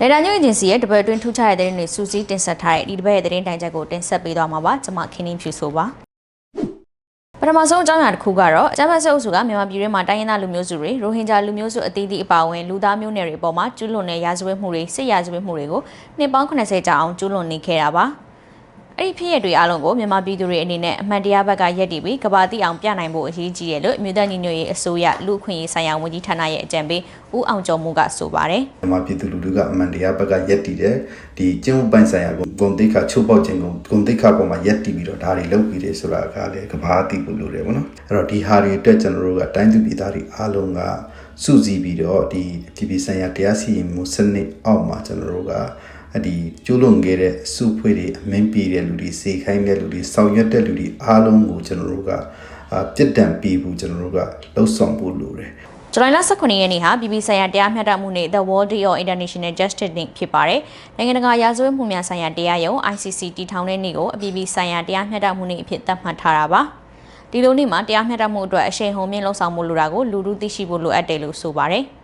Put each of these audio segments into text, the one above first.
ဒေတာညွန့်အေဂျင်စီရဲ့တပတ်အတွင်းထူးခြားတဲ့သတင်းတွေစူးစီးတင်ဆက်ထားတဲ့ဒီတပတ်ရဲ့သတင်းတိုင်ချက်ကိုတင်ဆက်ပေးသွားမှာပါကျွန်မခင်းနှင်းဖြူဆိုပါပထမဆုံးအကြောင်းအရာတစ်ခုကတော့အကြမ်းဖက်ဆက်အုပ်စုကမြန်မာပြည်တွင်းမှာတိုင်းရင်းသားလူမျိုးစုတွေရိုဟင်ဂျာလူမျိုးစုအသီးသီးအပါအဝင်လူသားမျိုးနွယ်တွေအပေါ်မှာကျူးလွန်တဲ့ရာဇဝတ်မှုတွေစစ်ရာဇဝတ်မှုတွေကိုနှစ်ပေါင်း80ကြာအောင်ကျူးလွန်နေခဲ့တာပါ အဲ့ဒီဖြစ်ရတွေအားလုံးကိုမြန်မာပြည်သူတွေအနေနဲ့အမှန်တရားဘက်ကရက်တည်ပြီးကဘာတိအောင်ပြနိုင်ဖို့အရေးကြီးတယ်လို့အမျိုးသားညီညွတ်ရေးအစိုးရလူ့အခွင့်အရေးဆိုင်ရာဝန်ကြီးဌာနရဲ့အကြံပေးဦးအောင်ကျော်မှုကဆိုပါတယ်မြန်မာပြည်သူလူထုကအမှန်တရားဘက်ကယက်တည်တယ်ဒီကျင်းဝတ်ပိုင်းဆိုင်ရာကိုဂုံတိတ်ခချိုးပေါက်ခြင်းကိုဂုံတိတ်ခပေါ်မှာယက်တည်ပြီးတော့ဒါတွေလုပ်ပြီးတယ်ဆိုတာကလည်းကဘာတိဖို့လိုတယ်ဗောနော်အဲ့တော့ဒီဟာတွေအတွက်ကျွန်တော်တို့ကတိုင်းသူပြည်သားတွေအားလုံးကစုစည်းပြီးတော့ဒီဒီပြည်ဆိုင်ရာတရားစီရင်မှုစနစ်အောက်မှာကျွန်တော်တို့ကအ ဒီကျိုးလွန်ခဲ့တဲ့စုဖွဲ့တွေအမင်းပြည်တဲ့လူတွေစေခိုင်းတဲ့လူတွေဆောင်ရွက်တဲ့လူတွေအားလုံးကိုကျွန်တော်တို့ကအာပြစ်ဒဏ်ပေးဖို့ကျွန်တော်တို့ကလှုပ်ဆောင်ဖို့လိုတယ်ဇူလိုင်လ18ရက်နေ့ဟာပြည်ပဆိုင်ရာတရားမျှတမှုနဲ့ The World Day of International Justice Day ဖြစ်ပါတယ်။နိုင်ငံတကာရာဇဝတ်မှုများဆိုင်ရာတရားရုံး ICC တည်ထောင်တဲ့နေ့ကိုအပြည်ပြည်ဆိုင်ရာတရားမျှတမှုနေ့အဖြစ်သတ်မှတ်ထားတာပါ။ဒီလိုနေ့မှာတရားမျှတမှုအတွက်အရှိန်ဟုန်မြင့်လှုံ့ဆော်မှုလိုတာကိုလူလူသိရှိဖို့လိုအပ်တယ်လို့ဆိုပါတယ်။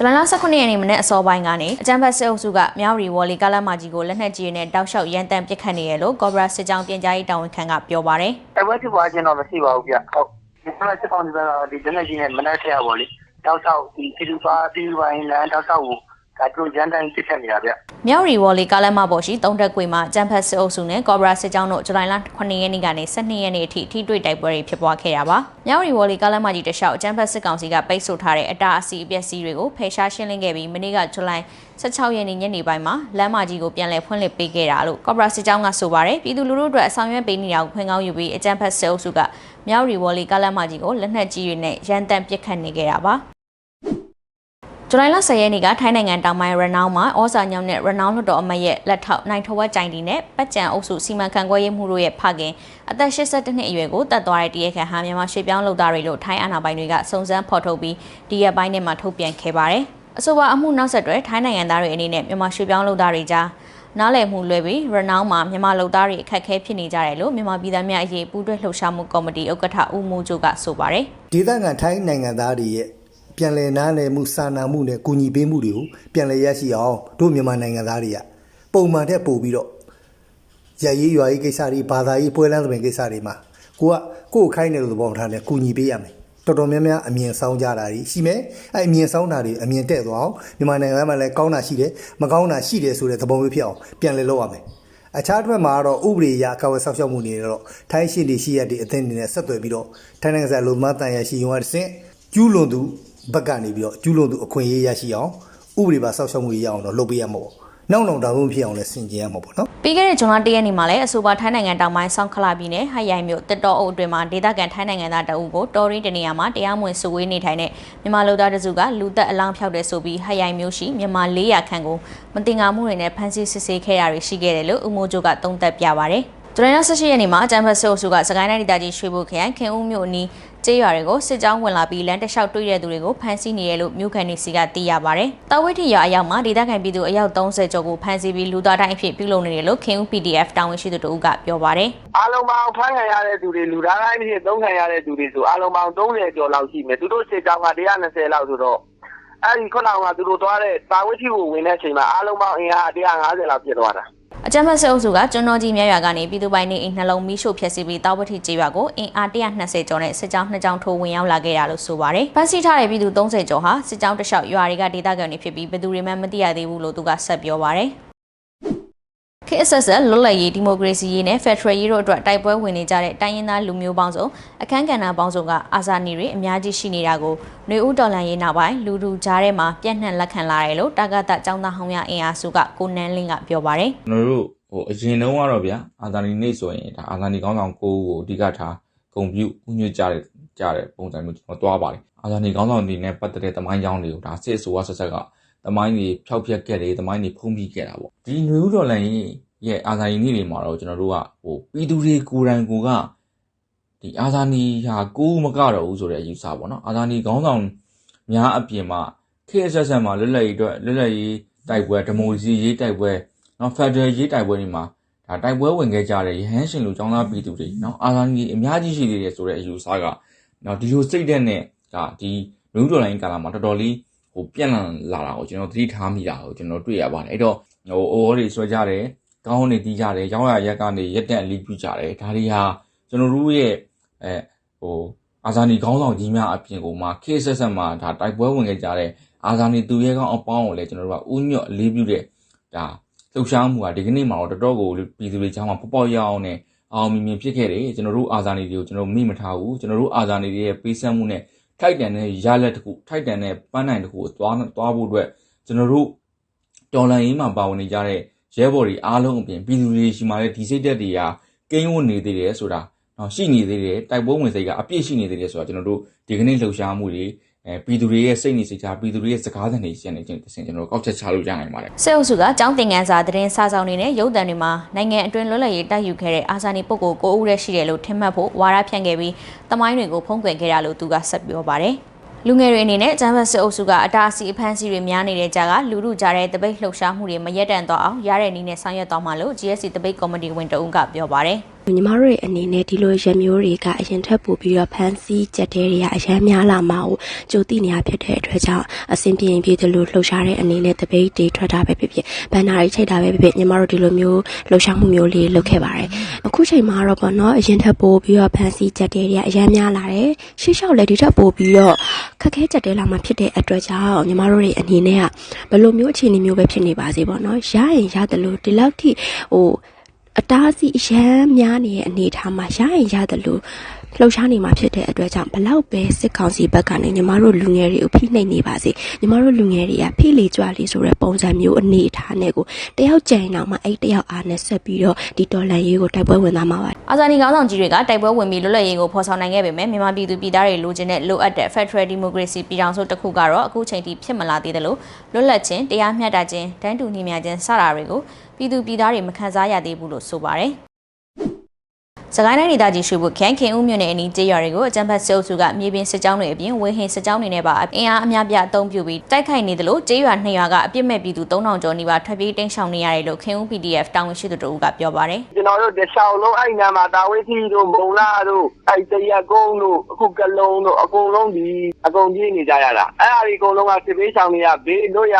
ဇူလိုင်လ18ရက်နေ့မနေ့အစောပိုင်းကနေအကြမ်းဖက်စစ်အုပ်စုကမြောက်ရီဝေါ်လီကားလမ်းမကြီးကိုလက်နက်ကြီးနဲ့တောက်လျှောက်ရန်တမ်းပစ်ခတ်နေရလို့ကော့ဘရာစစ်ကြောင်းပြင်ကြားရေးတာဝန်ခံကပြောပါတယ်။အဲ့ဘက်ဖြစ်သွားခြင်းတော့မရှိပါဘူးဗျဟုတ်ဒီကနေ့စစ်ကောင်စီကဒီဂျန်နယ်ကြီးနဲ့မနက်ထက်ရပါလိတောက်ဆောက်ဒီပြည်သူပါပြည်သူပိုင်းလမ်းတောက်ဆောက်ကိုဒါသူတို့ရန်တမ်းပြစ်ခတ်နေတာဗျ မြောက်ရီဝေါ်လီကားလမ်းမပေါ်ရှိတုံးတက်ကွေမှာဂျမ်ဖတ်စစ်အုပ်စုနဲ့ကော့ဘရာစစ်ကြောင်းတို့ဇူလိုင်လ9ရက်နေ့ကနေ12ရက်နေ့အထိထိတွေ့တိုက်ပွဲတွေဖြစ်ပွားခဲ့တာပါမြောက်ရီဝေါ်လီကားလမ်းမကြီးတလျှောက်ဂျမ်ဖတ်စစ်ကောင်စီကပိတ်ဆို့ထားတဲ့အတားအဆီးအပျက်စီးတွေကိုဖယ်ရှားရှင်းလင်းခဲ့ပြီးမနေ့ကဇူလိုင်16ရက်နေ့ညနေပိုင်းမှာလမ်းမကြီးကိုပြန်လည်ဖွင့်လှစ်ပေးခဲ့တာလို့ကော့ဘရာစစ်ကြောင်းကဆိုပါတယ်ပြည်သူလူထုအတွက်အဆောင်ရွက်ပေးနေတာကိုခွင့်ကောင်းယူပြီးအကြမ်းဖက်စစ်အုပ်စုကမြောက်ရီဝေါ်လီကားလမ်းမကြီးကိုလက်နက်ကြီးတွေနဲ့ရန်တမ်းပစ်ခတ်နေခဲ့တာပါ ဇူလိုင်လ10ရက်နေ့ကထိုင်းနိုင်ငံတောင်ပိုင်းရနောင်းမှာဩဇာညောင်းနဲ့ရနောင်းလွှတ်တော်အမတ်ရဲ့လက်ထောက်နိုင်ထဝက်ကြိုင်တီနဲ့ပတ်ကြံအုပ်စုစီမံခန့်ခွဲရေးမှုတို့ရဲ့ဖခင်အသက်82နှစ်အရွယ်ကိုတတ်သွားတဲ့တရက်ခန့်ဟာမြန်မာရွှေ့ပြောင်းလုပ်သားတွေလို့ထိုင်းအာဏာပိုင်တွေကစုံစမ်းဖော်ထုတ်ပြီးဒီရက်ပိုင်းထဲမှာထုတ်ပြန်ခဲ့ပါတယ်။အဆိုပါအမှုနောက်ဆက်တွဲထိုင်းနိုင်ငံသားတွေအနေနဲ့မြန်မာရွှေ့ပြောင်းလုပ်သားတွေကြားနားလည်မှုလွဲပြီးရနောင်းမှာမြန်မာလုပ်သားတွေအခက်အခဲဖြစ်နေကြတယ်လို့မြန်မာပြည်သားများအရေးပူးတွဲလှုပ်ရှားမှုကော်မတီဥက္ကဋ္ဌဦးမိုးကျိုးကဆိုပါတယ်။ဒေသခံထိုင်းနိုင်ငံသားတွေရဲ့ ပြန်လည်နားလည်မှုစာနာမှုနဲ့ကူညီပေးမှုတွေကိုပြန်လည်ရရှိအောင်တို့မြန်မာနိုင်ငံသားတွေကပုံမှန်တဲ့ပို့ပြီးတော့ရရေးရွာရေးကိစ္စတွေဘာသာရေးပွဲလမ်းသဘင်ကိစ္စတွေမှာကိုကကိုယ်ခိုင်းတယ်လို့သဘောထားတယ်ကူညီပေးရမယ်တော်တော်များများအမြင်ဆောင်ကြတာတွေရှိမယ်အဲ့အမြင်ဆောင်တာတွေအမြင်တဲ့သွားအောင်မြန်မာနိုင်ငံမှာလည်းကောင်းတာရှိတယ်မကောင်းတာရှိတယ်ဆိုတဲ့သဘောမျိုးဖြစ်အောင်ပြန်လည်လုပ်ရမယ်အခြားတစ်ဖက်မှာတော့ဥပဒေအရအကာအကွယ်ဆောက်ရှောက်မှုနေတော့ထိုင်းရှင်တွေရှိရတဲ့အသင်းတွေနဲ့ဆက်သွယ်ပြီးတော့ထိုင်းနိုင်ငံဆိုင်လုံမတန်ရရှိရုံကတစ်ဆင့်ကျူးလွန်သူ ဘက်ကနေပြီးတော့ကျူးလွန်သူအခွင့်အရေးရရှိအောင်ဥပဒေပါဆောက်ရှောက်မှုရအောင်တော့လုပ်ပေးရမှာပေါ့နောက်နောက်တောင်ဝင်ဖြစ်အောင်လည်းဆင်ခြင်ရမှာပေါ့နော်ပြီးခဲ့တဲ့ဇွန်လ၁ရက်နေ့မှာလည်းအဆိုပါထိုင်းနိုင်ငံတောင်ပိုင်းဆောင်းခလာပြည်နယ်ဟိုင်ရိုင်မြို့တစ်တော်အုပ်အတွင်းမှာဒေသခံထိုင်းနိုင်ငံသားတအုပ်ကိုတော်ရင်းတနေရာမှာတရားမဝင်စုဝေးနေထိုင်တဲ့မြန်မာလူသားတစုကလူသက်အလောင်းဖြောက်တဲ့ဆိုပြီးဟိုင်ရိုင်မြို့ရှိမြန်မာ400ခန့်ကိုမတင်ငါမှုတွေနဲ့ဖမ်းဆီးစစ်ဆေးခဲ့တာတွေရှိခဲ့တယ်လို့ဦးမိုးကျိုးကသုံးသပ်ပြပါဗျ။ဒရန်18ရက်နေ့မှာအကြံဖတ်ဆိုးစုကစကိုင်းတိုင်းဒေသကြီးရွှေဘိုခရိုင်ခင်ဦးမြို့အနီး ကျေးရွာတွေကိုစစ်ကြောင်းဝင်လာပြီးလမ်းတစ်လျှောက်တွေ့တဲ့သူတွေကိုဖမ်းဆီးနေရလို့မြို့ခံတွေစီကသိရပါတယ်။တာဝိထီရွာအရောက်မှာဒေသခံပြည်သူအယောက်30ကျော်ကိုဖမ်းဆီးပြီးလူသားတိုင်းအဖြစ်ပြုလုပ်နေတယ်လို့ခင်ဦး PDF တာဝန်ရှိသူတို့ကပြောပါတယ်။အားလုံးပေါင်းဖမ်းခံရတဲ့သူတွေလူသားတိုင်းဖြစ်သုံးခံရတဲ့သူတွေဆိုအားလုံးပေါင်း30ကျော်လောက်ရှိမယ်သူတို့စစ်ကြောင်းက120လောက်ဆိုတော့အဲ့ဒီခုနကသူတို့သွားတဲ့တာဝိထီကိုဝင်တဲ့အချိန်မှာအားလုံးပေါင်းအင်အား150လောက်ဖြစ်သွားတာ အကြမ်းဖက်စစ်အုပ်စုကကျွန်းတော်ကြီးမြရွာကနေပြည်သူပိုင်နေအိမ်နှလုံးမီးရှို့ဖျက်ဆီးပြီးတောက်ပတိကျေးရွာကိုအင်အား120ကျော်နဲ့စစ်ကြောင်း2ကြောင်းထိုးဝင်ရောက်လာခဲ့တာလို့ဆိုပါတယ်။ဖမ်းဆီးထားတဲ့ပြည်သူ30ကျော်ဟာစစ်ကြောင်းတစ်လျှောက်ရွာတွေကဒေသခံတွေဖြစ်ပြီးဘယ်သူတွေမှမသိရသေးဘူးလို့သူကဆက်ပြောပါတယ်။ ခေတ်အဆက်ဆက်လွတ်လပ်ရေးဒီမိုကရေစီရေးနဲ့ဖက်ဒရယ်ရေးတို့အတွက်တိုက်ပွဲဝင်နေကြတဲ့တိုင်းရင်းသားလူမျိုးပေါင်းစုံအခမ်းကဏ္ဍပေါင်းစုံကအာဇာနည်တွေအများကြီးရှိနေတာကိုຫນွေဦးတော်လန်ရေးနောက်ပိုင်းလူလူကြားထဲမှာပြန့်နှံ့လက်ခံလာတယ်လို့တာဂတចောင်းသားဟောင်းရအင်အားစုကကိုနန်းလင်းကပြောပါတယ် ကျွန်တော်တို့ဟိုအရင်တုန်းကတော့ဗျာအာဇာနည်နေ့ဆိုရင်ဒါအာဇာနည်ကောင်းဆောင်ကိုကိုအဓိကထားဂုံပြုဥညွှတ်ကြတဲ့ကြတဲ့ပုံစံမျိုးကျွန်တော်တွားပါတယ်အာဇာနည်ကောင်းဆောင်တွေနဲ့ပတ်သက်တဲ့တမိုင်းကြောင်းတွေကိုဒါစစ်အစိုးရဆက်ဆက်က တမိုင်းတွေဖျောက်ဖျက်ခဲ့တယ်တမိုင်းတွေဖုံးပြီးခဲ့တာပေါ့ဒီနွေဦးတော်လန်ကြီးရဲ့အာဇာနည်နေ့တွေမှာတော့ကျွန်တော်တို့ကဟိုပြည်သူတွေကိုယ်တိုင်ကိုကဒီအာဇာနည်ဟာကိုမကတော့ဘူးဆိုတဲ့အယူဆပေါ့နော်အာဇာနည်ကောင်းဆောင်များအပြင်မှာခေတ်ဆက်ဆက်မှာလွတ်လပ်ရေးအတွက်လွတ်လပ်ရေးတိုက်ပွဲဒီမိုကရေစီရေးတိုက်ပွဲနော်ဖက်ဒရယ်ရေးတိုက်ပွဲတွေမှာဒါတိုက်ပွဲဝင်ခဲ့ကြတဲ့ရဟန်းရှင်လူចောင်းသားပြည်သူတွေနော်အာဇာနည်အများကြီးရှိသေးတယ်ဆိုတဲ့အယူဆကနော်ဒီလိုစိတ်တဲ့နဲ့ကဒီလူဒေါ်လိုင်းကာလာမှာတော်တော်လေး ဟိုပြန့်လာတာကိုကျွန်တော်သတိထားမိတာကိုကျွန်တော်တွေ့ရပါတယ်အဲ့တော့ဟိုအိုးတွေဆွဲကြတယ်ကောင်းနေတီးကြတယ်ရောင်းရရက်ကနေရက်တက်အလီးပြကြတယ်ဒါတွေဟာကျွန်တော်တို့ရဲ့အဲဟိုအာဇာနည်ခေါင်းဆောင်ကြီးများအပြင်ကိုမှခေတ်ဆက်ဆက်မှာဒါတိုက်ပွဲဝင်ခဲ့ကြတဲ့အာဇာနည်သူရဲကောင်းအပေါင်းကိုလည်းကျွန်တော်တို့ကဥညွတ်အလေးပြုတဲ့ဒါလှုပ်ရှားမှုကဒီကနေ့မှာတော့တော်တော်ကိုပြည်သူတွေချောင်းမှာပေါ့ပေါ့ရအောင်နဲ့အောင်မြင်မြင်ဖြစ်ခဲ့တယ်ကျွန်တော်တို့အာဇာနည်တွေကိုကျွန်တော်မိမထားဘူးကျွန်တော်တို့အာဇာနည်တွေရဲ့ပေးဆက်မှုနဲ့ ထိုက်တန်တဲ့ရလက်တစ်ခုထိုက်တန်တဲ့ပန်းနိုင်တစ်ခုကိုသွားသွားဖို့အတွက်ကျွန်တော်တို့တော်လန်ရေးမှာပါဝင်နေကြတဲ့ရဲဘော်တွေအားလုံးအပြင်ပြည်သူတွေရှိမှလည်းဒီစိတ်သက်တွေကကိန်းဝတ်နေသေးတယ်ဆိုတာနော်ရှိနေသေးတယ်တိုက်ပွဲဝင်စိတ်ကအပြည့်ရှိနေသေးတယ်ဆိုတာကျွန်တော်တို့ဒီကနေ့လှုပ်ရှားမှုတွေ အဲပြည်သူတွေရဲ့စိတ်နေစိတ်ချပြည်သူတွေရဲ့စကားသံတွေရှင်းနေခြင်းတစ်ဆင့်ကျွန်တော်တို့ကောက်ချက်ချလို့ရနိုင်ပါတယ်စစ်အုပ်စုကကျောင်းသင်ခန်းစာသတင်းစာဆောင်တွေနဲ့ရုပ်သံတွေမှာနိုင်ငံအတွင်းလွတ်လပ်ရေးတိုက်ယူခဲ့တဲ့အာဇာနည်ပုဂ္ဂိုလ်ကိုဦးရဲရှိတယ်လို့ထင်မှတ်ဖို့ဝါဒဖြန့်ခဲ့ပြီးတမိုင်းတွေကိုဖုံးကွယ်ခဲ့တာလို့သူကဆက်ပြောပါတယ်။လူငယ်တွေအနေနဲ့ကျန်းဖတ်စစ်အုပ်စုကအတားအဆီးအဖမ်းဆီးတွေများနေတဲ့ကြားကလူလူကြားတဲ့တပိတ်လှုပ်ရှားမှုတွေမရက်တန့်တော့အောင်ရတဲ့နည်းနဲ့ဆောင်ရွက်သွားမှာလို့ GSC တပိတ်ကော်မတီဝင်တအုပ်ကပြောပါတယ်။ ညီမတို့ရဲ့အနေနဲ့ဒီလိုရက်မျိုးတွေကအရင်ထက်ပိုပြီးတော့ဖန်စီကြက်တဲတွေကအရင်များလာမှာကိုကြိုသိနေရဖြစ်တဲ့အတွက်ကြောင့်အဆင်ပြေရင်ပြေတယ်လို့လှုပ်ရှားတဲ့အနေနဲ့တပိတ်တွေထွက်တာပဲဖြစ်ဖြစ်ဘန်နာတွေချိန်တာပဲဖြစ်ဖြစ်ညီမတို့ဒီလိုမျိုးလှုပ်ရှားမှုမျိုးလေးလုပ်ခဲ့ပါတယ်အခုချိန်မှာတော့ပေါ့နော်အရင်ထက်ပိုပြီးတော့ဖန်စီကြက်တဲတွေကအရင်များလာတယ်ရှေ့လျှောက်လည်းဒီထက်ပိုပြီးတော့ခက်ခဲကြက်တဲလာမှာဖြစ်တဲ့အတွက်ကြောင့်ညီမတို့ရဲ့အနေနဲ့ကဘယ်လိုမျိုးအခြေအနေမျိုးပဲဖြစ်နေပါစေပေါ့နော်ရရင်ရတယ်လို့ဒီလောက်ထိဟို အတားအဆီးအရန်များနေတဲ့အနေအထားမှာရရင်ရတယ်လို့ လှုပ်ရှားနေမှာဖြစ်တဲ့အတွက်ကြောင့်ဘလောက်ပဲစစ်ကောင်စီဘက်ကနေညီမတို့လူငယ်တွေကိုဖိနှိပ်နေပါစေညီမတို့လူငယ်တွေကဖိလေကြွလေဆိုတဲ့ပုံစံမျိုးအနေအထားနဲ့ကိုတယောက်ကြိမ်တော့မှအဲ့တယောက်အားနဲ့ဆက်ပြီးတော့ဒီတော်လန်ရေးကိုတိုက်ပွဲဝင်သွားမှာပါအာဇာနည်ခေါင်းဆောင်ကြီးတွေကတိုက်ပွဲဝင်ပြီးလွတ်လပ်ရေးကိုဖော်ဆောင်နိုင်ခဲ့ပေမဲ့မြန်မာပြည်သူပြည်သားတွေလိုချင်တဲ့လိုအပ်တဲ့ Federal Democracy ပြည်ထောင်စုတစ်ခုကတော့အခုချိန်ထိဖြစ်မလာသေးတယ်လို့လွတ်လပ်ခြင်းတရားမျှတခြင်းတန်းတူညီမျှခြင်းစတာတွေကိုပြည်သူပြည်သားတွေမခံစားရသေးဘူးလို့ဆိုပါတယ်။ စကိုင်းတိုင်းဒေသကြီးရွှေဘုခရိုင်ခင်ဦးမြို့နယ်အနီးကျေးရွာတွေကိုအကြမ်းဖက်စစ်အုပ်စုကမြေပြင်စစ်ကြောင်းတွေအပြင်ဝေဟင်စစ်ကြောင်းတွေနဲ့ပါအင်အားအများပြအုံပြုပြီးတိုက်ခိုက်နေတယ်လို့ကျေးရွာနှစ်ရွာကအပြစ်မဲ့ပြည်သူ3000ကျော်နီးပါးထွက်ပြေးတိမ်းရှောင်နေရတယ်လို့ခင်ဦး PDF တာဝန်ရှိသူတို့ကပြောပါတယ်။ကျွန်တော်တို့တခြားလုံးအဲ့နာမှာတာဝေးသီတို့မုံလာတို့အဲ့တရကုန်းတို့အခုကလုံးတို့အကုန်လုံးဒီအကုန်ကြီးနေကြရတာအဲ့အဒီအကုန်လုံးကစစ်ပေးဆောင်တွေကဘေးတို့ရ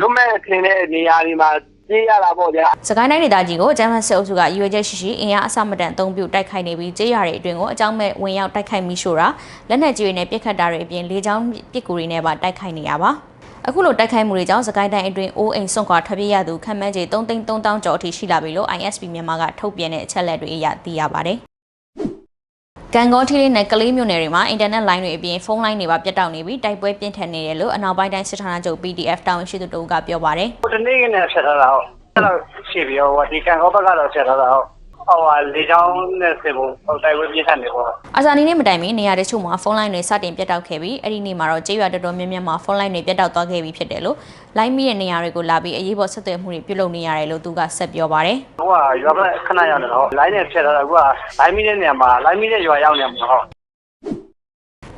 လွတ်မဲ့ထင်တဲ့နေရာတွေမှာ ပြေးရတာပေါ့ဗျာစကိုင်းတိုင်းဒေသကြီးကိုအကြမ်းဖက်စစ်အုပ်စုကရွေချက်ရှိရှိအင်အားအဆမတန်အုံပြုတိုက်ခိုက်နေပြီးကျေးရွာတွေအတွင်းကိုအကြောင်းမဲ့ဝင်ရောက်တိုက်ခိုက်မိရှို့တာလက်နက်ကြီးတွေနဲ့ပစ်ခတ်တာတွေအပြင်လေကြောင်းပစ်ကူတွေနဲ့ပါတိုက်ခိုက်နေရပါအခုလိုတိုက်ခိုက်မှုတွေကြောင့်စကိုင်းတိုင်းအတွင်းအိုးအိမ်စွန့်ခွာထွက်ပြေးရသူခန့်မှန်းခြေ3သိန်း3000ကျော်အထိရှိလာပြီလို့ ISP မြန်မာကထုတ်ပြန်တဲ့အချက်လက်တွေအရသိရပါတယ် ကံကောထီလေးနဲ့ကလေးမြို့နယ်တွေမှာအင်တာနက်လိုင်းတွေအပြင်ဖုန်းလိုင်းတွေပါပြတ်တောက်နေပြီးတိုက်ပွဲပြင်းထန်နေတယ်လို့အနောက်ပိုင်းတိုင်းစစ်ဌာနချုပ် PDF တာဝန်ရှိသူတို့ကပြောပါတယ်ဟိုတနေ့ကနေဆက်ထားတာဟုတ်အဲ့တော့ရှိပြီးတော့ဒီကန်ကောဘက်ကတော့ဆက်ထားတာဟုတ် ဟိုဟာလေချောင်းနဲ့ဆင်ဖို့ဟိုတိုက်ဝဲပြင်းထန်နေပေါ့အာဇာနီနေ့မတိုင်မီနေရာတချို့မှာဖုန်းလိုင်းတွေစတင်ပြတ်တောက်ခဲ့ပြီးအဲ့ဒီနေ့မှာတော့ကျေးရွာတော်တော်များများမှာဖုန်းလိုင်းတွေပြတ်တောက်သွားခဲ့ပြီးဖြစ်တယ်လို့လိုင်းမီရဲ့နေရာတွေကိုလာပြီးအရေးပေါ်ဆက်သွယ်မှုတွေပြုလုပ်နေရတယ်လို့သူကဆက်ပြောပါတယ်ဟိုကရွာဘက်ခဏရောက်နေတော့လိုင်းနဲ့ဆက်ထားတာကလိုင်းမီတဲ့နေရာမှာလိုင်းမီတဲ့ရွာရောက်နေမှာဟုတ်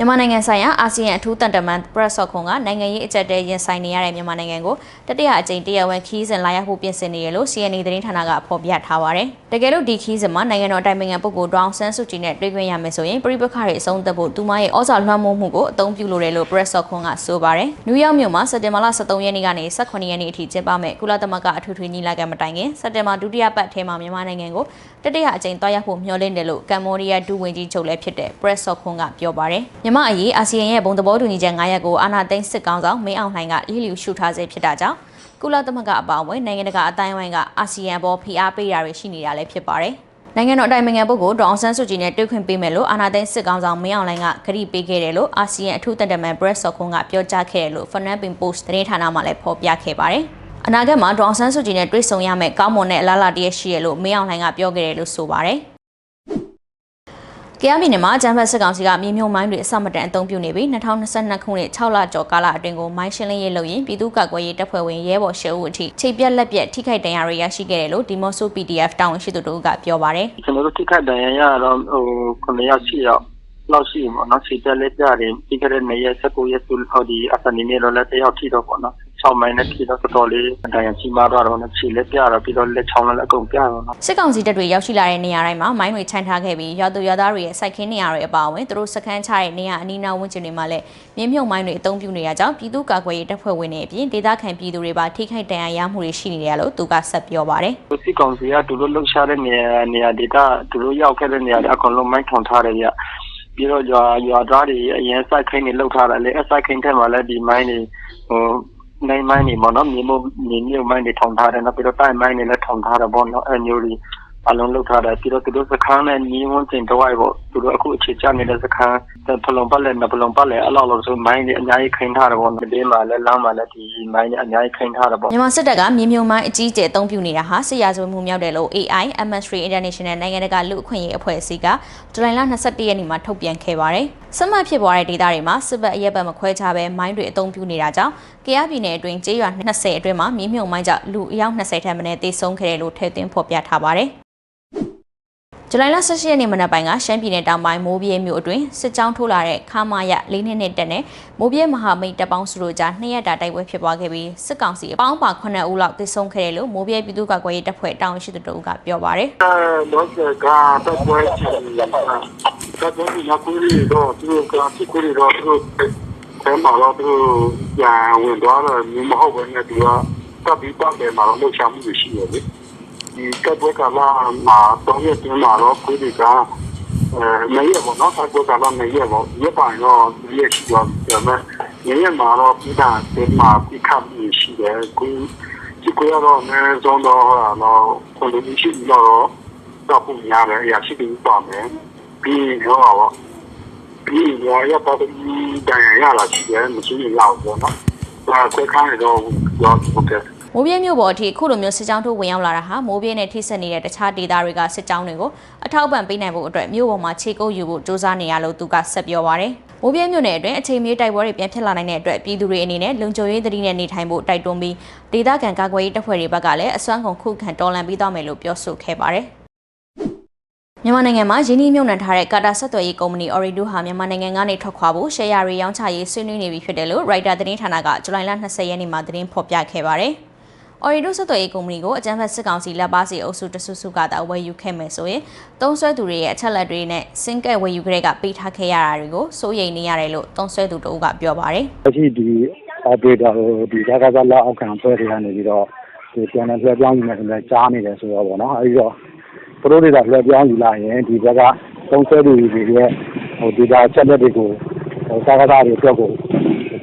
မြန်မာနိုင်ငံဆိုင်ရာအာဆီယံအထူးတန်တမန်ပရက်ဆော့ခွန်ကနိုင်ငံရေးအကြက်တဲရင်ဆိုင်နေရတဲ့မြန်မာနိုင်ငံကိုတတိယအကြိမ်တရားဝင်ခီးစဉ်လာရောက်ဖို့ပြင်ဆင်နေရလို့ CNA သတင်းဌာနကဖော်ပြထားပါတယ်။တကယ်လို့ဒီခီးစဉ်မှာနိုင်ငံတော်အတိုင်ပင်ခံပုဂ္ဂိုလ်ဒေါအောင်ဆန်းစုကြည်နဲ့တွေ့ခွင့်ရမယ်ဆိုရင်ပြည်ပခါတွေအဆုံးသတ်ဖို့သူမရဲ့ဩဇာလွှမ်းမိုးမှုကိုအသုံးပြုလိုတယ်လို့ပရက်ဆော့ခွန်ကဆိုပါတယ်။နယူးယောက်မြို့မှာစက်တင်ဘာလ23ရက်နေ့ကနေ18ရက်နေ့အထိကျင်းပမယ့်ကုလသမဂ္ဂအထွေထွေညီလာခံမတိုင်ခင်စက်တင်ဘာဒုတိယပတ်ထဲမှာမြန်မာနိုင်ငံကိုတတိယအကြိမ်တွားရောက်ဖို့မျှော်လင့်တယ်လို့ကမ္ဘောဒီးယားဒုဝန်ကြီးချုပ်လည်းဖြစ်တဲ့ Press of Khon ကပြောပါတယ်။မြန်မာအရေးအာဆီယံရဲ့ဘုံသဘောတူညီချက်9ရပ်ကိုအာဏာသိမ်းစစ်ကောင်ဆောင်မင်းအောင်လှိုင်ကလီလီရှုထားစေဖြစ်တာကြောင့်ကုလသမဂ္ဂအပါအဝင်နိုင်ငံတကာအတိုင်းအဝိုင်းကအာဆီယံဘောဖိအားပေးတာတွေရှိနေတာလည်းဖြစ်ပါတယ်။နိုင်ငံတော်အတိုင်ပင်ခံပုဂ္ဂိုလ်ဒေါအောင်ဆန်းစုကြည်နဲ့တွေ့ခွင့်ပေးမယ်လို့အာဏာသိမ်းစစ်ကောင်ဆောင်မင်းအောင်လှိုင်ကကတိပေးခဲ့တယ်လို့အာဆီယံအထူးတန်တမန် Press of Khon ကပြောကြားခဲ့တယ်လို့ Phnom Post သတင်းဌာနမှလည်းဖော်ပြခဲ့ပါတယ်။အနာဂတ်မှာဒေါအောင်ဆန်းစုကြည်နဲ့တွေ့ဆုံရမယ့်ကောင်းမွန်တဲ့အလားအလာတည်းရှိရလို့မင်းအောင်လှိုင်ကပြောခဲ့တယ်လို့ဆိုပါတယ်။ ကရပြည်နယ်မှာဂျမ်ဘတ်စစ်ကောင်စီကမြေမြုံမိုင်းတွေအစမတန်အသုံးပြုနေပြီး2022ခုနှစ်6လကျော်ကာလအတွင်းကိုမိုင်းရှင်းလင်းရေးလုပ်ရင်ပြည်သူ့ကာကွယ်ရေးတပ်ဖွဲ့ဝင်ရဲဘော်ရှစ်ဦးအထိချိတ်ပြက်လက်ပြက်ထိခိုက်ဒဏ်ရာတွေရရှိခဲ့တယ်လို့ဒီမော့ဆို PDF တာဝန်ရှိသူတို့ကပြောပါတယ်ကျွန်တော်တို့ထိခတ်ဒဏ်ရာရတော့ဟို9ရောက်10ရောက်လောက်ရှိမှာနော်ခြေတက်လက်ပြတယ်ပြီးခဲ့တဲ့နေ့ရက်19ရက်သူဟိုဒီအစနေနေ့တော့လည်းတယောက်ထိတော့ပေါ့နော် 6မိုင်နဲ့ပြီးတော့တော်တော်လေးအတိုင်းကြီးမားတော့တော့ခြေလက်ပြတော့ပြီးတော့လက်ချောင်းလည်းအကုန်ပြတော့နော်စစ်ကောင်စီတပ်တွေရောက်ရှိလာတဲ့နေရာတိုင်းမှာမိုင်းတွေခြံထားခဲ့ပြီးရွာသူရွာသားတွေရဲ့စိုက်ခင်းနေရာတွေအပါအဝင်သူတို့စခန်းချတဲ့နေရာအနီးအနားဝန်းကျင်တွေမှာလည်းမြင်းမြုပ်မိုင်းတွေအသုံးပြုနေရကြောင်းပြည်သူ့ကာကွယ်ရေးတပ်ဖွဲ့ဝင်တွေအပြင်ဒေသခံပြည်သူတွေပါထိခိုက်ဒဏ်ရာရမှုတွေရှိနေတယ်လို့သူကဆက်ပြောပါတယ်စစ်ကောင်စီကသူတို့လှုပ်ရှားတဲ့နေရာနေရာဒေသသူတို့ရောက်ခဲ့တဲ့နေရာတွေအကုန်လုံးမိုင်းထောင်ထားတယ်ဗျပြီးတော့ရွာရွာသားတွေအရင်စိုက်ခိုင်းနေလှုပ်ထားတယ်လေအစိုက်ခိုင်းထဲမှာလည်းဒီမိုင်းတွေဟို နိုင်မိုင်းနေပေါ့နော်မြေမမြေမြုပ်မိုင်းတွေထောင်ထားတယ်နော်ပြီးတော့တိုက်မိုင်းတွေလည်းထောင်ထားတယ်ပေါ့နော်အဲမျိုးတွေအလုံးလှုပ်ထားတယ်ပြီးတော့သူတို့စခန်းနဲ့ညီဝန်းကျင်တော့ပေါ့သူတို့အခုအခြေချနေတဲ့စခန်းဖလုံပတ်လည်းနဖလုံပတ်လည်းအလောက်လို့ဆိုမိုင်းတွေအများကြီးခိုင်းထားတယ်ပေါ့နော်ဒီမှာလည်းလမ်းမှာလည်းဒီမိုင်းတွေအများကြီးခိုင်းထားတယ်ပေါ့မြန်မာစစ်တပ်ကမြေမြုံမိုင်းအကြီးအကျယ်အသုံးပြုနေတာဟာစစ်ရာဇဝတ်မှုမြောက်တယ်လို့ AI MS3 International နိုင်ငံတကာလူ့အခွင့်အရေးအဖွဲ့အစည်းကဇူလိုင်လ22ရက်နေ့မှာထုတ်ပြန်ခဲ့ပါတယ်။စစ်မှတ်ဖြစ်ပွားတဲ့ဒေသတွေမှာစစ်ဘက်အရက်ဘက်မခွဲခြားဘဲမိုင်းတွေအသုံးပြုနေတာကြောင့်ကယားပြည်နယ်အတွင်းကျေးရွာ20အတွင်းမှာမြေမြုံမိုင်းကြောင့်လူအယောက်20ထက်မနည်းသေဆုံးခဲ့တယ်လို့ထည့်သွင်းဖော်ပြထားပါတယ်။ဇူလိုင်လ18ရက်နေ့မနက်ပိုင်းကရှမ်းပြည်နယ်တောင်ပိုင်းမိုးပြဲမြို့အတွင်းစစ်ကြောင်းထိုးလာတဲ့ခါမာရ၄နှစ်နှစ်တက်နဲ့မိုးပြဲမဟာမိတ်တပ်ပေါင်းစုတို့ကြားနှစ်ရက်တာတိုက်ပွဲဖြစ်ပွားခဲ့ပြီးစစ်ကောင်စီအပေါင်းပါ9ဦးလောက်သေဆုံးခဲ့တယ်လို့မိုးပြဲပြည်သူ့ကာကွယ်ရေးတပ်ဖွဲ့တာဝန်ရှိသူတို့ကပြောပါတယ်တော့ကတော့ပွဲချင် တယ်တော့ဘယ်လိုကူရီတော့သူကကူရီတော့သူဆမ်းပါတော့သူညာဝင်သွားတော့မဟုတ်ဘဲနဲ့သူကတပ်ပြီးပတ်တယ်မှာတော့လှုပ်ရှားမှုရှိတယ်လေဒီကပ်ပွဲကလာမှာတော့ရတင်မှာတော့ကူရီကအဲမရဘောနော်ကပ်ပွဲကလာမရဘောရပါတော့ရရှိတော့ဒါမဲ့ရရမှာတော့ပြည်တာတင်မှာပြခတ်မှုရှိတယ်ကူဒီကိုရတော့မဲဇုံတော့ဟာတော့ကိုလိုရှိတော့တော့ ပုံရတယ်အရာရှိတယ်ပါမယ်ပြီးတော့ပြီးတော့ရပါတော့တန်ရလာရှိတယ်မရှိလောက်ပေါ့နော်ဒါခွဲခန်းရတော့ရောဟုတ်တယ်မိုးပြဲမြို့ပေါ်အထိခုလိုမျိုးစစ်ကြောင်းထိုးဝင်ရောက်လာတာဟာမိုးပြဲနဲ့ထိစပ်နေတဲ့တခြားဒေသတွေကစစ်ကြောင်းတွေကိုအထောက်ပံ့ပေးနိုင်ဖို့အတွက်မြို့ပေါ်မှာခြေကုပ်ယူဖို့စ조사နေရလို့သူကဆက်ပြောပါရယ်မိုးပြဲမြို့နယ်အတွင်းအချိန်မီတိုက်ပွဲတွေပြန်ဖြစ်လာနိုင်တဲ့အတွက်ပြည်သူတွေအနေနဲ့လုံခြုံရေးသတိနဲ့နေထိုင်ဖို့တိုက်တွန်းပြီးဒေသခံကာကွယ်ရေးတပ်ဖွဲ့တွေဘက်ကလည်းအစွမ်းကုန်ခုခံတော်လှန်ပေးသွားမယ်လို့ပြောဆိုခဲ့ပါတယ် မြန်မာနိုင်ငံမှာရင်းနှီးမြှုပ်နှံထားတဲ့ကာတာဆက်သွယ်ရေးကုမ္ပဏီ Orido ဟာမြန်မာနိုင်ငံကနေထွက်ခွာဖို့ရှယ်ယာတွေရောင်းချရေးဆွေးနွေးနေပြီဖြစ်တယ်လို့ Writer သတင်းဌာနကဇူလိုင်လ20ရက်နေ့မှာသတင်းဖော်ပြခဲ့ပါတယ်။ Orido ဆက်သွယ်ရေးကုမ္ပဏီကိုအကြမ်းဖက်စစ်ကောင်စီလက်ပါစီအုပ်စုတဆုစုကသာဝယ်ယူခဲ့မယ်ဆိုရင်သုံးဆွဲသူတွေရဲ့အချက်လက်တွေနဲ့စင်ကဲဝယ်ယူကြတဲ့ကပေးထားခဲ့ရတာတွေကိုစိုးရိမ်နေရတယ်လို့သုံးဆွဲသူတို့ကပြောပါတယ်။အခုဒီ operator ကိုဒီဒါကစားလောက်အောက်ခံဆွဲတွေကနေပြီးတော့ဒီပြန်လည်လွှဲပြောင်းယူမယ်ဆိုလည်းကြားနေတယ်ဆိုတော့ဗောနော်အဲဒီတော့ သူတို့တွေကလွှဲပြောင်းယူလာရင်ဒီဘက်ကသုံးဆွဲတွေတွေရဲ့ဟိုဒီဒါချက်လက်တွေကိုဟိုဒါကစားတွေအတွက်ကို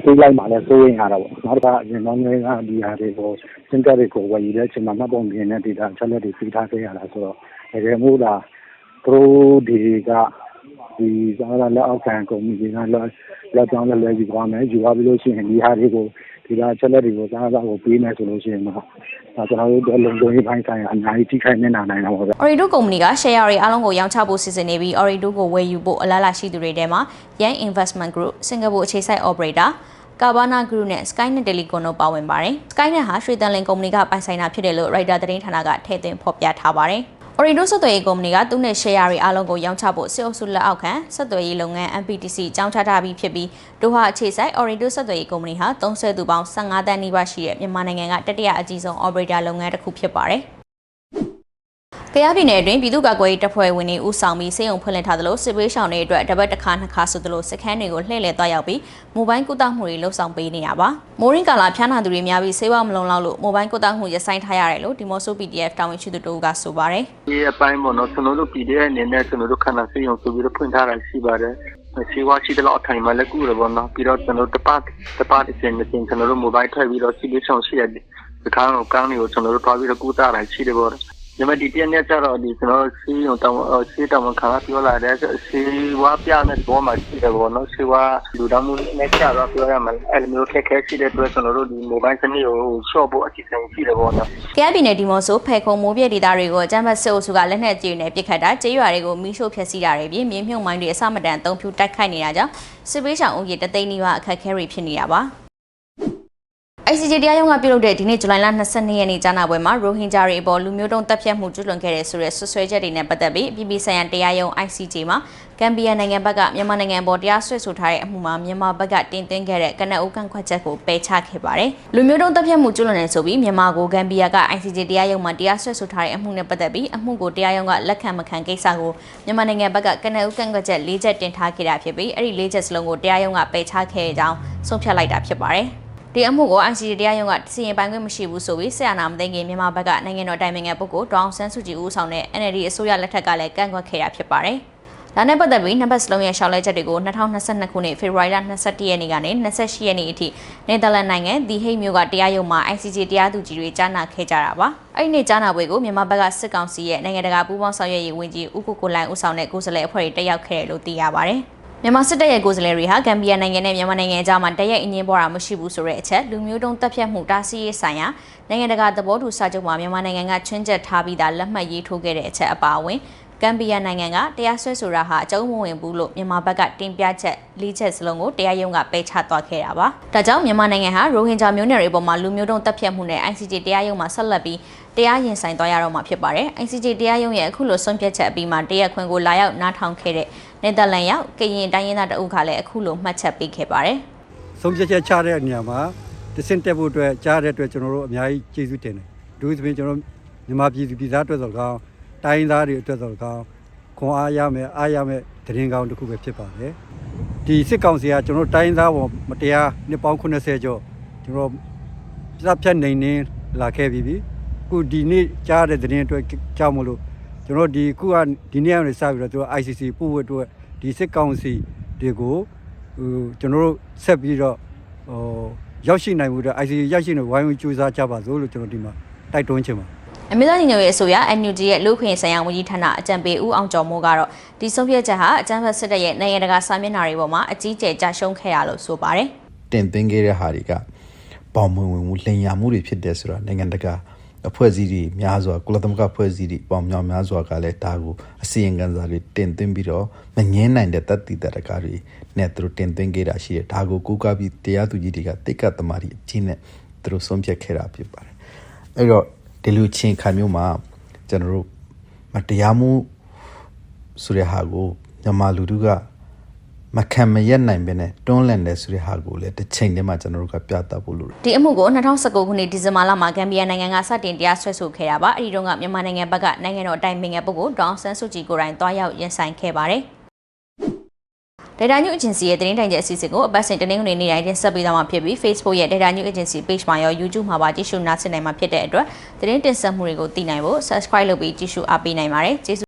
ပြေးလိုက်မှလည်းစိုးရင်ရတာပေါ့နောက်တစ်ခါအရင်တော့ငယ်ကဒီဟာတွေကိုစင်တာတွေကိုဝယ်ယူတဲ့အချိန်မှာမှတ်ပုံပြင်နဲ့ဒီဒါချက်လက်တွေပြေးထားခဲ့ရတာဆိုတော့တကယ်မို့လားသူတို့တွေက ဒီသာရလက်အောက်ခံကုမ္ပဏီတွေကလက်လက်ပြောင်းလက်လွဲယူသွားမယ်ယူသွားပြီးလို့ရှိရင်ဒီဟာတွေကိုဒီကချက်လက်တွေကိုသာသာကိုပေးမယ်ဆိုလို့ရှိရင်တော့ဒါကျွန်တော်တို့လုံခြုံရေးပိုင်းဆိုင်ရာအများကြီးထိခိုက်နေတာနိုင်တာပေါ့ဗျ Orido ကုမ္ပဏီက share တွေအားလုံးကိုရောင်းချဖို့စီစဉ်နေပြီး Orido ကိုဝယ်ယူဖို့အလားအလာရှိသူတွေထဲမှာ Yan Investment Group, Singapore အခြေစိုက် operator Cabana Group နဲ့ Skynet Telecom တို့ပါဝင်ပါတယ်။ Skynet ဟာရွှေတန်လင်ကုမ္ပဏီကပိုင်ဆိုင်တာဖြစ်တယ်လို့ Writer သတင်းဌာနကထည့်သွင်းဖော်ပြထားပါတယ်။ Orido ဆက်သွယ်ရေးကုမ္ပဏီကသူ့နဲ့ share တွေအားလုံးကိုရောင်းချဖို့စစ်အုပ်စုလက်အောက်ခံဆက်သွယ်ရေးလုပ်ငန်း MPTC ကြောင်းချထားပြီးဖြစ်ပြီးဒိုဟာအခြေစိုက် Orido ဆက်သွယ်ရေးကုမ္ပဏီဟာသုံးဆွဲသူပေါင်း15တန်းနီးပါးရှိတဲ့မြန်မာနိုင်ငံကတတိယအကြီးဆုံး operator လုပ်ငန်းတစ်ခုဖြစ်ပါတယ်။ ကယားပြည်နယ်အတွင်းပြည်သူ့ကာကွယ်ရေးတပ်ဖွဲ့ဝင်တွေဦးဆောင်ပြီးစေယုံဖွင့်လှစ်ထားသလိုစစ်ပေးရှောင်တွေအတွက်တပတ်တစ်ခါနှစ်ခါဆိုသလိုစခန်းတွေကိုလှည့်လည်သွားရောက်ပြီးမိုဘိုင်းကုသမှုတွေလှုပ်ဆောင်ပေးနေရပါမိုးရင်းကာလာဖျားနာသူတွေများပြီးဆေးဝါးမလုံလောက်လို့မိုဘိုင်းကုသမှုရဆိုင်ထားရတယ်လို့ဒီမော့ဆို PDF တာဝန်ရှိသူတို့ကဆိုပါတယ်ဒီအပိုင်းပေါ့နော်ကျွန်တော်တို့ PDF အနေနဲ့ကျွန်တော်တို့ခန္ဓာစိတ်ရုံဆိုပြီးတော့ဖွင့်ထားတာရှိပါတယ်စီဝါရှိတဲ့လောက်အထိုင်မှာလည်းကုရပေါ့နော်ပြီးတော့ကျွန်တော်တို့တပတ်တပတ်အချိန်နဲ့ကျွန်တော်တို့ mobile ထည့်ပြီးတော့စီးပြီးဆောင်ရှိရတယ်ဒီခါတော့ကန်းတွေကိုကျွန်တော်တို့တွားပြီးတော့ကုသတာရှိတယ်ပေါ့ ဒီမှာဒီတရက်နဲ့ကျတော့ဒီကျွန်တော်စီးရုံတောင်းစီးတောင်းခါပြောလာတဲ့စီဝါပြတဲ့ဘောမှာရှိတယ်ပေါ့နော်စီဝါလူတော်မှုနဲ့ကျတော့ပြောရမှာအဲ့လိုမျိုးခက်ခဲရှိတဲ့အတွက်ကျွန်တော်တို့ဒီ mobile စနစ်ကို short ဖို့အစီအစဉ်ရှိတယ်ပေါ့နော်။ကယားပြည်နယ်ဒီမော့ဆိုဖဲခုံမိုးပြည့်ဒေသတွေကိုအကြမ်းဖက်စစ်အုပ်စုကလက်နက်ကြီးတွေနဲ့ပစ်ခတ်တာကျေးရွာတွေကိုမီးရှို့ဖျက်ဆီးတာတွေပြင်မြင်းမြုံမိုင်းတွေအစမတန်အသုံးပြုတိုက်ခိုက်နေတာကြောင့်စစ်ပေးရှောင်ဦးရေတသိန်းနီးပါးအခက်အခဲတွေဖြစ်နေတာပါ။ ICJ တရားရုံးကပြုလုပ်တဲ့ဒီနေ့ဇူလိုင်လ22ရက်နေ့ကြားနာပွဲမှာရိုဟင်ဂျာတွေအပေါ်လူမျိုးတုံးတပ်ဖြတ်မှုကျူးလွန်ခဲ့တဲ့ဆိုတဲ့ဆွဆွဲချက်တွေနဲ့ပတ်သက်ပြီးပြည်ပဆိုင်ရာတရားရုံး ICJ မှာဂမ်ဘီယာနိုင်ငံဘက်ကမြန်မာနိုင်ငံပေါ်တရားစွဲဆိုထားတဲ့အမှုမှာမြန်မာဘက်ကတင်သွင်းခဲ့တဲ့ကနအုပ်ကန့်ခွက်ချက်ကိုပယ်ချခဲ့ပါတယ်။လူမျိုးတုံးတပ်ဖြတ်မှုကျူးလွန်နေဆိုပြီးမြန်မာကိုဂမ်ဘီယာက ICJ တရားရုံးမှာတရားစွဲဆိုထားတဲ့အမှုနဲ့ပတ်သက်ပြီးအမှုကိုတရားရုံးကလက်ခံမခံကိစ္စကိုမြန်မာနိုင်ငံဘက်ကကနအုပ်ကန့်ခွက်ချက်၄ချက်တင်ထားခဲ့တာဖြစ်ပြီးအဲ့ဒီ၄ချက်စလုံးကိုတရားရုံးကပယ်ချခဲ့ကြောင်းဆုံးဖြတ်လိုက်တာဖြစ်ပါတယ်။ ဒီအမှုကို ICC တရားရုံးကစီရင်ပိုင်ခွင့်မရှိဘူးဆိုပြီးဆရာနာမသိငင်မြန်မာဘက်ကနိုင်ငံတော်တိုင်ပင်ခံပုဂ္ဂိုလ်ဒေါအောင်ဆန်းစုကြည်ဦးဆောင်တဲ့ NLD အစိုးရလက်ထက်ကလည်းကန့်ကွက်ခဲ့တာဖြစ်ပါတယ်။ဒါနဲ့ပတ်သက်ပြီးနှစ်ပတ်စလုံးရဲ့ရှောက်လဲချက်တွေကို2022ခုနှစ်ဖေဖော်ဝါရီလ22ရက်နေ့ကနေ28ရက်နေ့အထိနယ်သာလန်နိုင်ငံဒီဟိတ်မြို့ကတရားရုံးမှာ ICC တရားသူကြီးတွေကြားနာခဲ့ကြတာပါ။အဲ့ဒီနေ့ကြားနာပွဲကိုမြန်မာဘက်ကစစ်ကောင်စီရဲ့နိုင်ငံတကာပူးပေါင်းဆောင်ရွက်ရေးဝန်ကြီးဦးကိုကိုလိုင်ဦးဆောင်တဲ့ကိုယ်စားလှယ်အဖွဲ့တွေတက်ရောက်ခဲ့တယ်လို့သိရပါတယ်။ မြန်မာစစ်တပ်ရဲ့ကိုယ်စားလှယ်တွေဟာဂမ်ဘီယာနိုင်ငံနဲ့မြန်မာနိုင်ငံအကြားမှာတရက်အငင်းပေါ်တာမရှိဘူးဆိုတဲ့အချက်လူမျိုးတုံးတပ်ဖြတ်မှုတားဆီးရေးဆိုင်ရာနိုင်ငံတကာသဘောတူစာချုပ်မှာမြန်မာနိုင်ငံကချွင်းချက်ထားပြီးသားလက်မှတ်ရေးထိုးခဲ့တဲ့အချက်အပါအဝင်ဂမ်ဘီယာနိုင်ငံကတရားစွဲဆိုတာဟာအကျုံးမဝင်ဘူးလို့မြန်မာဘက်ကတင်ပြချက်၄ချက်စလုံးကိုတရားရုံးကပယ်ချသွားခဲ့တာပါ။ဒါကြောင့်မြန်မာနိုင်ငံဟာရိုဟင်ဂျာမျိုးနွယ်တွေပေါ်မှာလူမျိုးတုံးတပ်ဖြတ်မှုနဲ့ ICJ တရားရုံးမှာဆက်လက်ပြီးတရားရင်ဆိုင်သွားရတော့မှာဖြစ်ပါတယ်။ ICJ တရားရုံးရဲ့အခုလိုဆုံးဖြတ်ချက်အပြီးမှာတရားခွင်ကိုလာရောက်နားထောင်ခဲ့တဲ့ နယ်သာလန်ရောက်ကရင်တိုင်းရင်းသားတအုပ်ကလည်းအခုလိုမှတ်ချက်ပေးခဲ့ပါတယ်။ဆုံးဖြတ်ချက်ချတဲ့နေရာမှာတဆင့်တက်ဖို့အတွက်ကြားတဲ့အတွက်ကျွန်တော်တို့အများကြီးကျေးဇူးတင်တယ်။ဒုသဖြင့်ကျွန်တော်မြန်မာပြည်သူပြည်သားအတွက်ဆိုတော့တိုင်းသားတွေအတွက်ဆိုတော့ခွန်အားရမယ်အားရမယ်တရင်ကောင်းတစ်ခုပဲဖြစ်ပါတယ်။ဒီစစ်ကောင်စီကကျွန်တော်တိုင်းသားပေါ်မတရားနှစ်ပေါင်း80ကျော်ကျွန်တော်ပြတ်ဖြတ်နေနေလာခဲ့ပြီးပြီ။ခုဒီနေ့ကြားတဲ့တရင်အတွက်ကြောက်မလို့ကျွန်တော်ဒီခုကဒီနေ့ကနေစပြီးတော့သူက ICC ပို့ဖို့အတွက် ဒီစစ်ကောင်စီတွေကိုဟိုကျွန်တော်တို့ဆက်ပြီးတော့ဟိုရောက်ရှိနိုင်မှုတဲ့ ICC ရောက်ရှိနေဝိုင်းဝန်းကြိုးစားကြပါစို့လို့ကျွန်တော်ဒီမှာတိုက်တွန်းချင်ပါအမျိုးသားညီညွတ်ရေးအစိုးရ NUG ရဲ့လူခွင့်ဆိုင်ရာဝန်ကြီးဌာနအကြံပေးဦးအောင်ကျော်မိုးကတော့ဒီဆုံးဖြတ်ချက်ဟာအကြမ်းဖက်စစ်တပ်ရဲ့နိုင်ငံတကာစာမျက်နှာတွေပေါ်မှာအကြီးကျယ်ကြာရှုံးခဲ့ရလို့ဆိုပါတယ်တင်သွင်းခဲ့တဲ့ဟာတွေကပေါမဝင်ဝင်မှုလင်ညာမှုတွေဖြစ်တယ်ဆိုတာနိုင်ငံတကာ အဖွဲ့အစည်းတွေများစွာကုလသမဂ္ဂအဖွဲ့အစည်းတွေပေါမြောင်များစွာကလည်းဒါကိုအစီရင်ခံစာတွေတင်သွင်းပြီးတော့မငင်းနိုင်တဲ့တပ်တည်တဲ့တကားတွေနဲ့သူတို့တင်သွင်းခဲ့တာရှိတယ်ဒါကိုကိုးကားပြီးတရားသူကြီးတွေကတိတ်ကသမารီအချင်းနဲ့သူတို့ဆုံးဖြတ်ခဲ့တာဖြစ်ပါတယ်အဲ့တော့ဒီလူချင်းခံမျိုးမှာကျွန်တော်တို့မတရားမှုဆိုတဲ့ဟာကိုမြန်မာလူထုက မခံမရက်နိုင်ပဲနဲ့တွန်းလှန်တယ်ဆိုတဲ့ဟာကိုလည်းတစ်ချိန်တည်းမှာကျွန်တော်တို့ကပြသဖို့လိုတယ်ဒီအမှုကို2019ခုနှစ်ဒီဇင်ဘာလမှာဂမ်ဘီယာနိုင်ငံကစတင်တရားစွဲဆိုခဲ့တာပါအဲဒီတုန်းကမြန်မာနိုင်ငံဘက်ကနိုင်ငံတော်အတိုင်ပင်ခံပုဂ္ဂိုလ်ဒေါအောင်ဆန်းစုကြည်ကိုယ်တိုင်တွားရောက်ရင်ဆိုင်ခဲ့ပါတယ်ဒေတာညူအဂျင်စီရဲ့သတင်းတိုင်ချက်အစီအစဉ်ကိုအပတ်စဉ်တနင်္ဂနွေနေ့တိုင်းတင်ဆက်ပေးသွားမှာဖြစ်ပြီး Facebook ရဲ့ဒေတာညူအဂျင်စီ page မှာရော YouTube မှာပါကြည့်ရှုနားဆင်နိုင်မှာဖြစ်တဲ့အတွက်သတင်းတင်ဆက်မှုတွေကိုသိနိုင်ဖို့ subscribe လုပ်ပြီးကြည့်ရှုအားပေးနိုင်ပါတယ်ကျေးဇူး